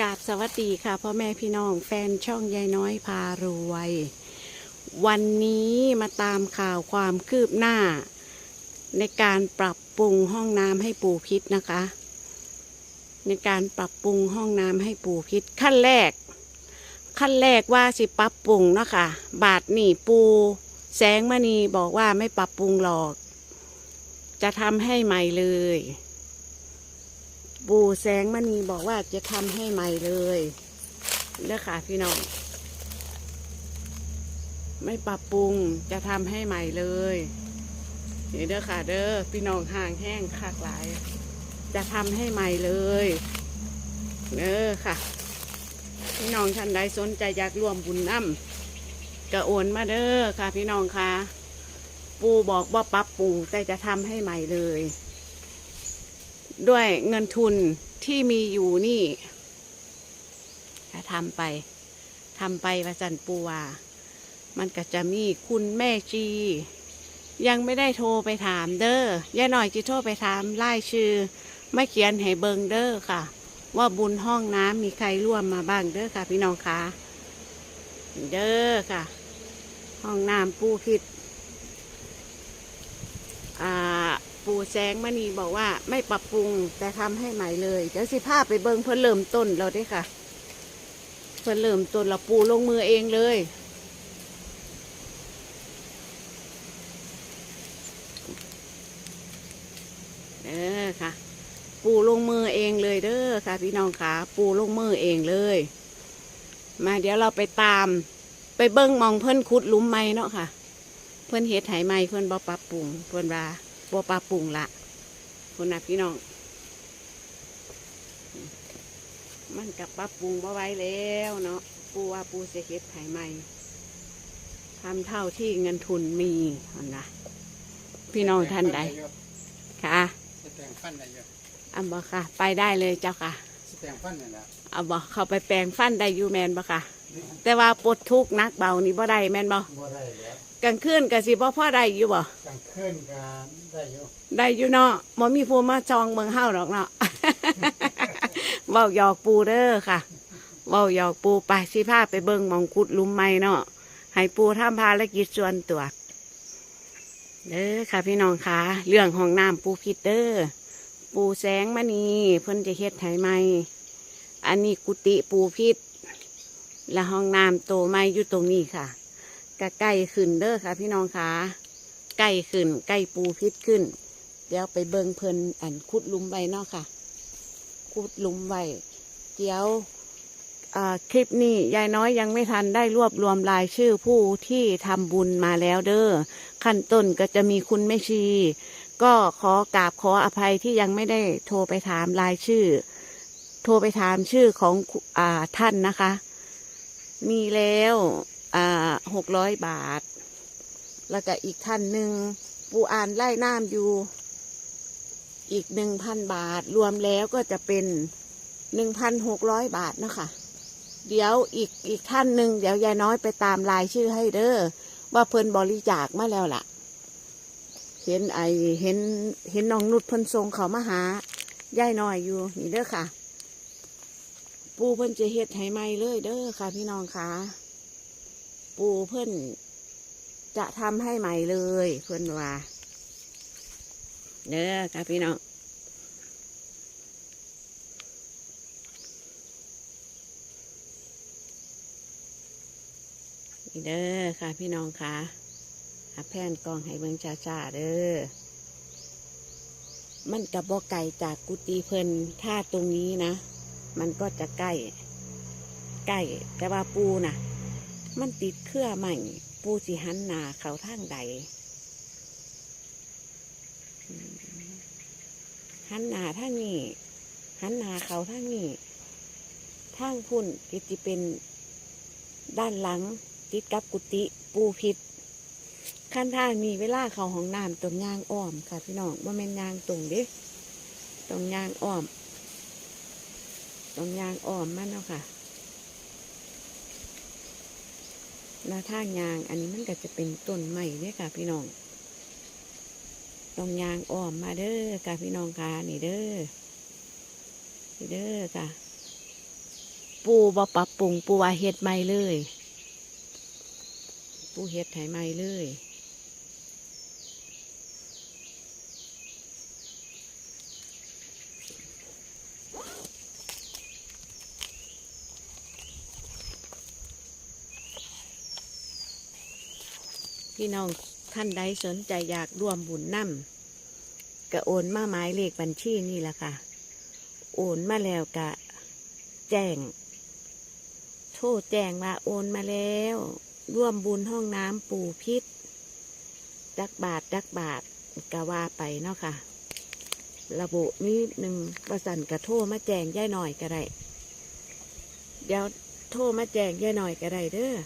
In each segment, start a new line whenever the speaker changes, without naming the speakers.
กาบสวัสดีค่ะพ่อแม่พี่น้องแฟนช่องยายน้อยพารวย วันนี้มาตามข่าวความคืบหน้า ในการปรับปรุงห้องน้ำให้ปูพิษนะคะ ในการปรับปรุงห้องน้ำให้ปูพิษขั้นแรก ขั้นแรกว่าสิปรับปรุงเนาะค่ะบาทนี่ปูแสงมณีบอกว่าไม่ปรับปรุงหรอก จะทำให้ใหม่เลย ปูแสงมณีบอกว่าจะทำให้ใหม่เลยเด้อค่ะพี่น้อง ไม่ปรับปรุงจะทำให้ใหม่เลยนี่เด้อค่ะ เด้อพี่น้องห่างแห้งคากหลาย จะทำให้ใหม่เลยเด้อค่ะ พี่น้องท่านใดสนใจอยากร่วมบุญน้ำก็โอนมาเด้อค่ะ พี่น้องค่ะ ปูบอกว่าปรับปรุงแต่จะทำให้ใหม่เลย ด้วยเงินทุนที่มีอยู่นี่ทำไปทำไปประจันปูวามันก็จะมีคุณแม่จี ยังไม่ได้โทรไปถามเด้อย่าหน่อยจะโทรไปถามไล่ชื่อ ไม่เขียนให้เบิงเด้อค่ะ ว่าบุญห้องน้ำมีใครร่วมมาบ้างเด้อค่ะ พี่น้องคะเด้อค่ะ ห้องน้ำปูผิด อ่า ปูแสงมณีบอกว่าไม่ปรับปรุงแต่ทำให้ใหม่เลยเดี๋ยวสิภาพไปเบิงเพื่อเริ่มต้นเราได้ค่ะ เพื่อเริ่มต้นเราปูลงมือเองเลย เออค่ะ ปูลงมือเองเลยเด้อค่ะ พี่น้องค่ะ ปูลงมือเองเลย มาเดี๋ยวเราไปตาม ไปเบิ้งมองเพิ่อนขุดลุมไม้เนาะค่ะ เพิ่อนเฮ็ดไหไม้เพิ่อนบ่ปรับปรุงเพิ่อนว่า บ่ปรับปรุงละคนน่ะพี่น้อง มันกับปรับปรุงบ่ไหว้แล้วเนาะปูว่าปูจะเฮ็ดไหไม้ทำเท่าที่เงินทุนมีคนนะพี่น้องท่านใดค่ะ
สแตงฟันได้เยอะ
อันบ่ค่ะ ไปได้เลยเจ้าค่ะ
สแตงฟันนี่แหละ
เอาบ่เข้าไปแปลงฟันได้อยู่แมนบ่ค่ะ แต่ว่าปลดทุกข์หนักเบานี่บ่ได้แมนบ่
บ่ได้แล้ว
กลางคืนก็สิบ่พอได้อยู่บ่
กลางคืนก็ได้อยู่
ได้อยู่เนาะบ่มีผู้มาจองเมืองเฮาดอกเนาะเว้าหยอกปูเด้อค่ะเว้าหยอกปูไปสิพาไปเบิ่งหมองกุดหลุมไม้เนาะให้ปูทำภารกิจส่วนตัวเด้อค่ะพี่น้องค่ะเรื่องห้องน้ำปูพิดเด้อปูแสงมณีเพิ่นจะเฮ็ดให้ใหม่อันนี้กุฏิปูพิษ และห้องน้ำโตไม้อยู่ตรงนี้ค่ะก็ใกล้ขึ้นเด้อค่ะ พี่น้องคะใกล้ขึ้นใกล้ปูพิษขึ้น เดี๋ยวไปเบิ่งเพลินอันขุดลุมไว้เนาะค่ะขุดลุมไว้เดี๋ยวอ่าคลิปนี้ยายน้อยยังไม่ทันได้รวบรวมรายชื่อผู้ที่ทำบุญมาแล้วเด้อขั้นต้นก็จะมีคุณแม่ชี ก็ขอกราบขออภัยที่ยังไม่ได้โทรไปถามรายชื่อ โทรไปถามชื่อของอ่าท่านนะคะ มีแล้ว อ่าหกร้อยบาท แล้วก็อีกท่านหนึ่งปูอ่านไล่น้ำอยู่ อีกหนึ่งพันบาท รวมแล้วก็จะเป็นหนึ่งพันหกร้อยบาทนะคะ เดี๋ยวอีกอีกท่านหนึ่งเดี๋ยวยายน้อยไปตามรายชื่อให้เด้อว่าเพิ่นบริจาคมาแล้วล่ะ เห็นไอเห็นเห็นน้องนุชเพิ่นทรงเขามาหายายน้อยอยู่นี่เด้อค่ะ ปูเพิ่นจะเฮ็ดให้ใหม่เลยเด้อค่ะ พี่น้องค่ะ ปูเพิ่นจะทำให้ใหม่เลย เพิ่นว่าเด้อค่ะพี่น้องนี่เด้อค่ะพี่น้องค่ะอาแผ่นกองให้เบิ่งจ้าๆเด้อ มันกับบ่ไก่จากกุฏิเพิ่นถ้าตรงนี้นะ มันก็จะใกล้ใกล้แต่ว่าปูน่ะ มันติดเครือใหม่ ปูสิหันหนาเขาทางใดหันหนาทางนี้หันหนาเขาทางนี้ทางพุ่นติจะเป็นด้านหลัง ติดกับกุฏิปูพิษขั้นทางมีเวลาเขาห้องน้ำตรงยางอ้อมค่ะพี่น้องว่าแม่นยางตรงเด้ตรงยางอ้อม ตรงยางอ้อมมันเนาะค่ะหน้าทางยางอันนี้มันก็จะเป็นต้นใหม่เนี่ยค่ะ พี่น้องตรงยางอ้อมมาเด้อค่ะพี่น้องค่ะนี่เด้อนี่เด้อค่ะ ปูบ่ปรับปรุงปูว่าเฮ็ดใหม่เลย ปูเฮ็ดให้ใหม่เลย พี่น้องท่านใดสนใจอยากร่วมบุญนำก็โอนมาหมายเลขบัญชีนี่แหละค่ะ โอนมาแล้วกะ แจ้ง โทษแจ้งว่าโอนมาแล้ว ร่วมบุญห้องน้ำปู่พิษจักบาทจักบาทกะว่าไปเนาะค่ะ ระบุนิดหนึ่งประสันกะโทรมาแจ้งย่ายหน่อยก็ได้ เดี๋ยวโทรมาแจ้งย่ายหน่อยก็ได้เด้อ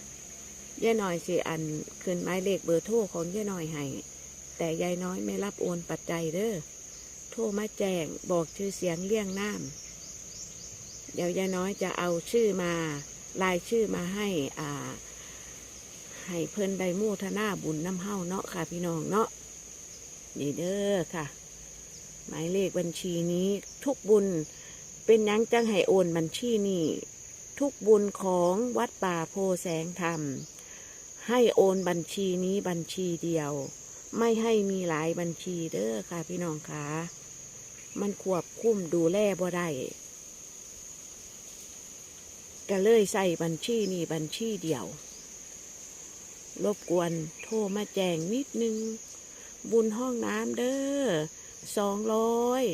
ย่ายหน่อยสิอันขึ้นหมายเลขเบอร์โทรของย่ายหน่อยให้แต่ยายน้อยไม่รับโอนปัจจัยเด้อโทรมาแจ้งบอกชื่อเสียงเลี่ยงน้ำเดี๋ยวยายน้อยจะเอาชื่อมาลายชื่อมาให้อ่า ให้เพิ่นได้มู่ทนาบุญน้ำเฮ้าเนาะค่ะ พี่น้องเนาะนี่เด้อค่ะ หมายเลขบัญชีนี้ทุกบุญเป็นยังจังให้โอนบัญชีนี้ทุกบุญของวัดป่าโพแสงธรรม ให้โอนบัญชีนี้บัญชีเดียว ไม่ให้มีหลายบัญชีเด้อค่ะพี่น้องค่ะมันควบคุมดูแลบ่ได้ก็เลยใส่บัญชีนี่บัญชีเดียว รบกวนโทรมาแจ้งนิดนึง บุญห้องน้ำเด้อสองร้อย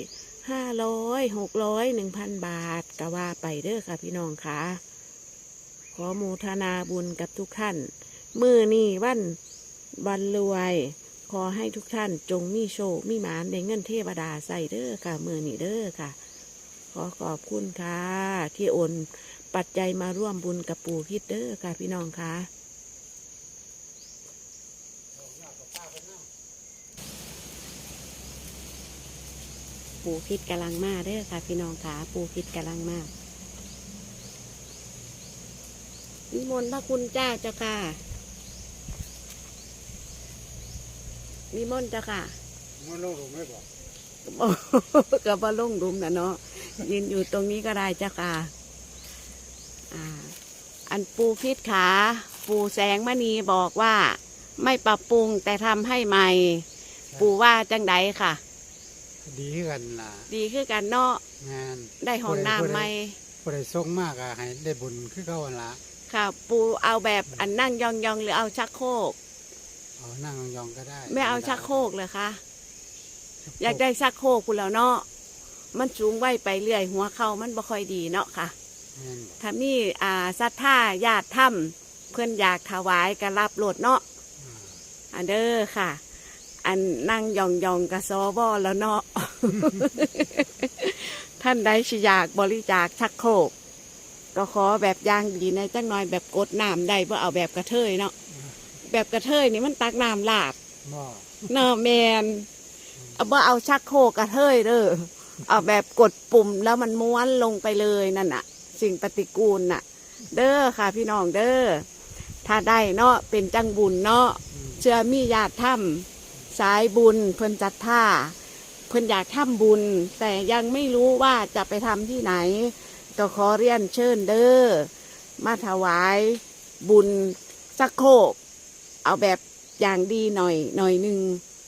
ห้าร้อยหกร้อยหนึ่งพันบาทก็ว่าไปเด้อค่ะพี่น้องค่ะขอโมูทนาบุญกับทุกท่าน มือนี่วันวันรวย ขอให้ทุกท่านจงมีโชคมีหมานได้เงินเทวดาใส่เด้อค่ะ มือนี่เด้อค่ะ ขอขอบคุณค่ะ ที่โอนปัจจัยมาร่วมบุญกับปู่พิษเด้อค่ะ พี่น้องค่ะปู่พิษกำลังมาเด้อค่ะ พี่น้องค่ะปู่พิษกำลังมานิมนต์พระคุณเจ้าเจ้าค่ะ นิมนต์เจ้าค่ะ
มันลงหรือไม่บอก
กับว่าลงดุมนะเนาะยืนอยู่ตรงนี้ก็ได้เจ้าค่ะอ่า อันปูพิษขาปูแสงมณีบอกว่า ไม่ปรับปรุงแต่ทำให้ใหม่ ปูว่าจังไดค่ะ
ดีกันล่ะ
ดีคือกันเนาะ
งาน
ได้ห้องน้ำใหม่
ผู้ใดส่งมากอะให้ได้บุญคือเขาหั่นละ
ค่ะ ปูเอาแบบอันนั่งยองๆหรือเอาชักโครก
เอานั่งยองๆก็ได้
ไม่เอาชักโครกเลยคะอยากได้ชักโครกคุณแล้วเนาะมันสูงไว้ไปเรื่อย หัวเข่ามันบ่ค่อยดีเนาะค่ะ
แม่นบอก
ถ้ามีอ่าศรัทธาญาติถ้ำเพื่อนอยากถวายก็รับโหลดเนาะ
อ่า
อันเด้อค่ะ อันนั่งยองยองๆกับซอบอแล้วเนาะท่านใดสิอยากบริจาคชักโครกก็ขอแบบอย่างดีในจังหน่อยแบบกดน้ำได้เพื่อเอาแบบกระเทยเนาะ แบบกระเทยนี่มันตักน้ำลาด
บ่
เนาะแมนเอาบ่เอาชักโครกกระเทยเด้อเอาแบบกดปุ่มแล้วมันม้วนลงไปเลยนั่นน่ะ สิ่งปฏิกูลน่ะ เด้อค่ะ พี่น้องเด้อถ้าได้เนาะเป็นจังบุญเนาะ
อืม
เชื่อมีญาติถ้ำสายบุญ เพิ่นจัดท่าเพิ่นอยากทำบุญ แต่ยังไม่รู้ว่าจะไปทำที่ไหน ก็ขอเรียนเชิญเด้อมาถวายบุญสักโครก เอาแบบอย่างดีหน่อยหน่อยหนึ่ง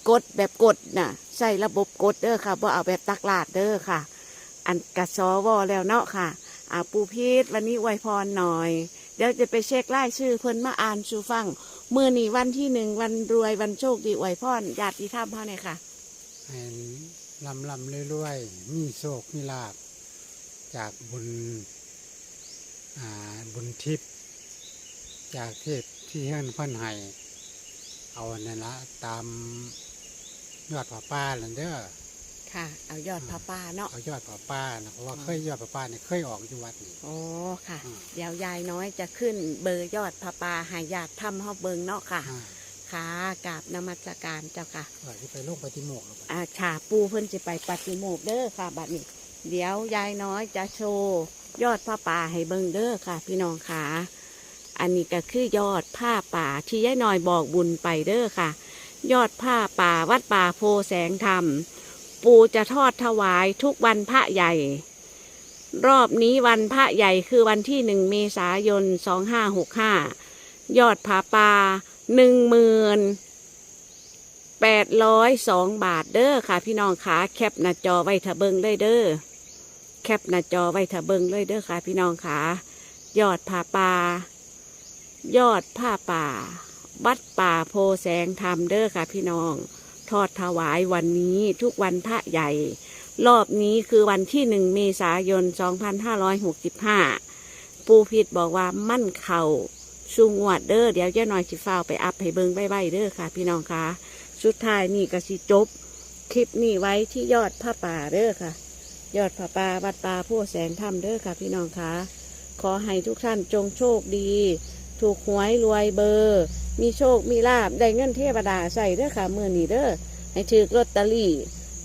กดแบบกดน่ะ ใส่ระบบกดเด้อค่ะว่าเอาแบบตักลาดเด้อค่ะ อันกระซอวอแล้วเนาะค่ะอาปูพีทวันนี้อวยพรหน่อย เดี๋ยวจะไปเช็คไล่ชื่อเพิ่นมาอ่านชูฟังเมื่อนี้วันที่หนึ่งวันรวยวันโชคดีอวยพรญาติธรรมเขาเนี่ยค่ะ
ให้ลำลำเรื่อยๆ มีโชคมีลาบจากบุญบุญทิพย์จากเทพที่เฮือนเพิ่นให้ เอานั่นละตามยอดผาป้าลันเด้อ
ค่ะ เอายอดพระป่าเนาะ
เอายอดผาป้านะเพราะว่าเคยยอดผาป้าเนี่ยเคยออกอยู่วัดนี่
โอ้ค่ะ
อืม
เดี๋ยวยายน้อยจะขึ้นเบอร์ยอดพระป่าใหายาติธรรมเฮาเบิงเนาะค่ะ
อ่า
ค่ะกราบนมัสการเจ้าค่ะ
เออที่ไปลงปฏิโมกข์แล้วบัด
อาชาปูเพิ่นจะไปปฏิโมกข์เด้อค่ะบัดนี้ เดี๋ยวยายน้อยจะโชว์ยอดผ้าป่าให้เบิ่งเด้อค่ะ พี่น้องค่ะ อันนี้ก็คือยอดผ้าป่าที่ยายน้อยบอกบุญไปเด้อค่ะ ยอดผ้าป่าวัดป่าโพแสงธรรม ปูจะทอดถวายทุกวันพระใหญ่ รอบนี้วันพระใหญ่คือวันที่หนึ่งเมษายนสองห้าหกห้ายอดผาป่าหนึ่งหมื่นแปดร้อยสองบาทเด้อค่ะ พี่น้องขาแคปหน้าจอไว้ทะเบิงเลยเด้อแคปหน้าจอไว้ทะเบิงเลยเด้อค่ะ พี่น้องขายอดผาปา ยอดผ้าป่า วัดป่าโพแสงธรรมเด้อค่ะพี่น้อง ทอดถวายวันนี้ทุกวันพระใหญ่ รอบนี้คือวันที่หนึ่งเมษายน 2565 ปูพิดบอกว่ามั่นเข่าสุงวดเด้อเดี๋ยวเจ้าหน่อยสิฟ้าไปอัพให้เบิงใบๆเด้อค่ะ พี่น้องคะสุดท้ายนี่ก็สิจบ คลิปนี้ไว้ที่ยอดผ้าป่าเด้อค่ะ ยอดผ้าป่าวัดป่าโพแสงธรรมเด้อค่ะ พี่น้องคะขอให้ทุกท่านจงโชคดี ถูกหวยรวยเบอร์ มีโชคมีลาบได้เงินเทวดาใส่เด้อค่ะมือนี้เด้อให้ถือลอตเตอรี่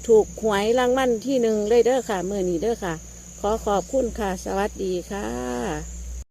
ถูกหวยรางวัลที่หนึ่งเลยเด้อค่ะมือนี้เด้อค่ะ ขอขอบคุณค่ะ สวัสดีค่ะ